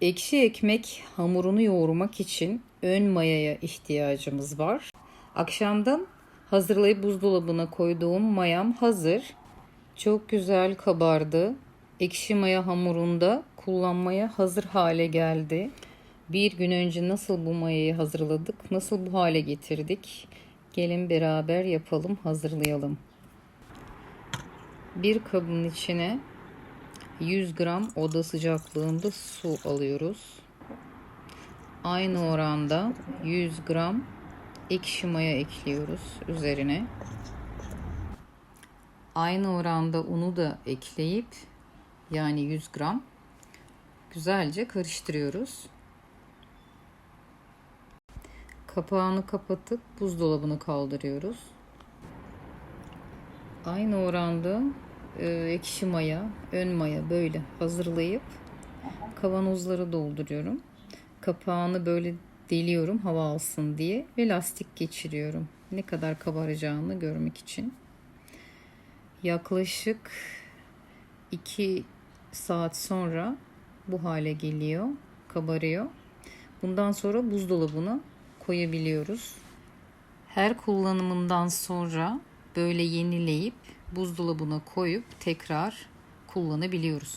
Ekşi ekmek hamurunu yoğurmak için ön mayaya ihtiyacımız var. Akşamdan hazırlayıp buzdolabına koyduğum mayam hazır. Çok güzel kabardı. Ekşi maya hamurunda kullanmaya hazır hale geldi. Bir gün önce nasıl bu mayayı hazırladık, nasıl bu hale getirdik? Gelin beraber yapalım, hazırlayalım. Bir kabın içine 100 gram oda sıcaklığında su alıyoruz. Aynı oranda 100 gram ekşi maya ekliyoruz üzerine. Aynı oranda unu da ekleyip yani 100 gram güzelce karıştırıyoruz. Kapağını kapatıp buzdolabına kaldırıyoruz. Aynı oranda ekşi maya, ön maya böyle hazırlayıp kavanozlara dolduruyorum. Kapağını böyle deliyorum hava alsın diye ve lastik geçiriyorum. Ne kadar kabaracağını görmek için. Yaklaşık 2 saat sonra bu hale geliyor, kabarıyor. Bundan sonra buzdolabına koyabiliyoruz. Her kullanımından sonra böyle yenileyip buzdolabına koyup tekrar kullanabiliyoruz.